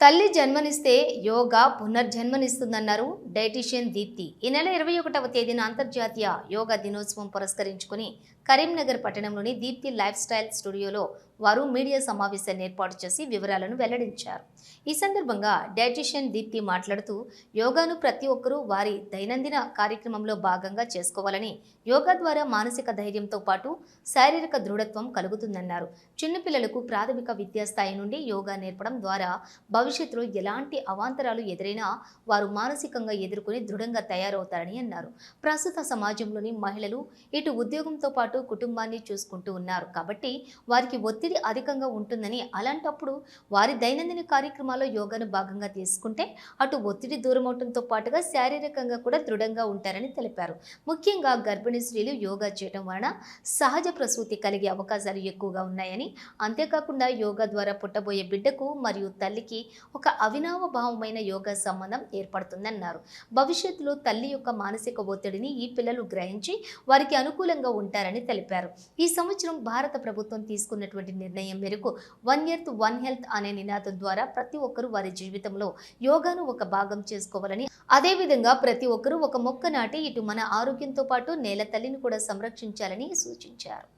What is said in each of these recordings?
తల్లి జన్మనిస్తే యోగా పునర్జన్మనిస్తుందన్నారు డైటీషియన్ దీప్తి. ఈ నెల ఇరవై ఒకటవ తేదీన అంతర్జాతీయ యోగా దినోత్సవం పురస్కరించుకుని కరీంనగర్ పట్టణంలోని దీప్తి లైఫ్ స్టైల్ స్టూడియోలో వారు మీడియా సమావేశాన్ని ఏర్పాటు చేసి వివరాలను వెల్లడించారు. ఈ సందర్భంగా డైటీషియన్ దీప్తి మాట్లాడుతూ యోగాను ప్రతి ఒక్కరూ వారి దైనందిన కార్యక్రమంలో భాగంగా చేసుకోవాలని యోగా ద్వారా మానసిక ధైర్యంతో పాటు శారీరక దృఢత్వం కలుగుతుందన్నారు. చిన్నపిల్లలకు ప్రాథమిక విద్యా స్థాయి నుండి యోగా నేర్పడం ద్వారా భవిష్యత్తులో ఎలాంటి అవాంతరాలు ఎదురైనా వారు మానసికంగా ఎదుర్కొని దృఢంగా తయారవుతారని అన్నారు. ప్రస్తుత సమాజంలోని మహిళలు ఇటు ఉద్యోగంతో పాటు కుటుంబాన్ని చూసుకుంటూ ఉన్నారు. కాబట్టి వారికి ఒత్తిడి అధికంగా ఉంటుందని అలాంటప్పుడు వారి దైనందిన కార్యక్రమాల్లో యోగాను భాగంగా తీసుకుంటే అటు ఒత్తిడి దూరం అవడంతో పాటుగా శారీరకంగా కూడా దృఢంగా ఉంటారని తెలిపారు. ముఖ్యంగా గర్భిణీ స్త్రీలు యోగా చేయడం వలన సహజ ప్రసూతి కలిగే అవకాశాలు ఎక్కువగా ఉన్నాయని అంతేకాకుండా యోగా ద్వారా పుట్టబోయే బిడ్డకు మరియు తల్లికి ఒక అవినావ భావమైన యోగా సంబంధం ఏర్పడుతుందన్నారు. భవిష్యత్తులో తల్లి యొక్క మానసిక ఒత్తిడిని ఈ పిల్లలు గ్రహించి వారికి అనుకూలంగా ఉంటారని తెలిపారు. ఈ సంవత్సరం భారత ప్రభుత్వం తీసుకున్నటువంటి నిర్ణయం మేరకు వన్ ఎర్త్ వన్ హెల్త్ అనే నినాదం ద్వారా ప్రతి ఒక్కరూ వారి జీవితంలో యోగాను ఒక భాగం చేసుకోవాలని అదేవిధంగా ప్రతి ఒక్కరూ ఒక మొక్క నాటి ఇటు మన ఆరోగ్యంతో పాటు నేల తల్లిని కూడా సంరక్షించాలని సూచించారు.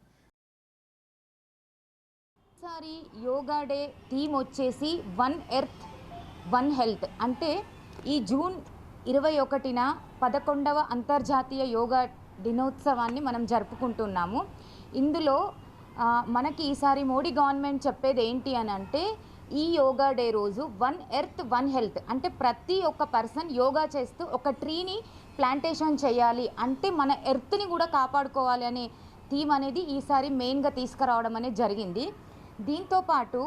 ఈసారి యోగా డే థీమ్ వచ్చేసి వన్ ఎర్త్ వన్ హెల్త్. అంటే ఈ జూన్ ఇరవై ఒకటిన పదకొండవ అంతర్జాతీయ యోగా దినోత్సవాన్ని మనం జరుపుకుంటున్నాము. ఇందులో మనకి ఈసారి మోడీ గవర్నమెంట్ చెప్పేది ఏంటి అని అంటే ఈ యోగా డే రోజు వన్ ఎర్త్ వన్ హెల్త్. అంటే ప్రతి ఒక్క పర్సన్ యోగా చేస్తూ ఒక ట్రీని ప్లాంటేషన్ చేయాలి. అంటే మన ఎర్త్ని కూడా కాపాడుకోవాలి అనే థీమ్ అనేది ఈసారి మెయిన్గా తీసుకురావడం అనేది జరిగింది. దీంతో పాటు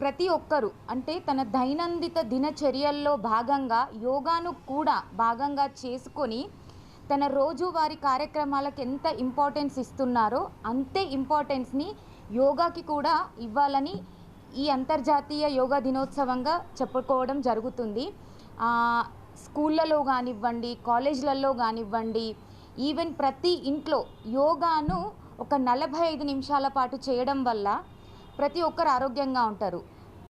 ప్రతి ఒక్కరు అంటే తన దైనందిత దినచర్యల్లో భాగంగా యోగాను కూడా భాగంగా చేసుకొని తన రోజువారి కార్యక్రమాలకు ఎంత ఇంపార్టెన్స్ ఇస్తున్నారో అంతే ఇంపార్టెన్స్ని యోగాకి కూడా ఇవ్వాలని ఈ అంతర్జాతీయ యోగా దినోత్సవంగా చెప్పుకోవడం జరుగుతుంది. స్కూళ్ళలో కానివ్వండి కాలేజ్లలో కానివ్వండి ఈవెన్ ప్రతి ఇంట్లో యోగాను ఒక నలభై ఐదు నిమిషాల పాటు చేయడం వల్ల ప్రతి ఒక్కరు ఆరోగ్యంగా ఉంటారు.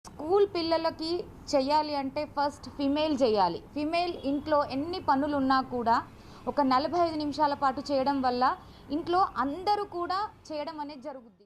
స్కూల్ పిల్లలకి చేయాలి అంటే ఫస్ట్ ఫిమేల్ చేయాలి. ఫిమేల్ ఇంట్లో ఎన్ని పనులు ఉన్నా కూడా ఒక నలభై ఐదు నిమిషాల పాటు చేయడం వల్ల ఇంట్లో అందరూ కూడా చేయడం అనేది జరుగుద్ది.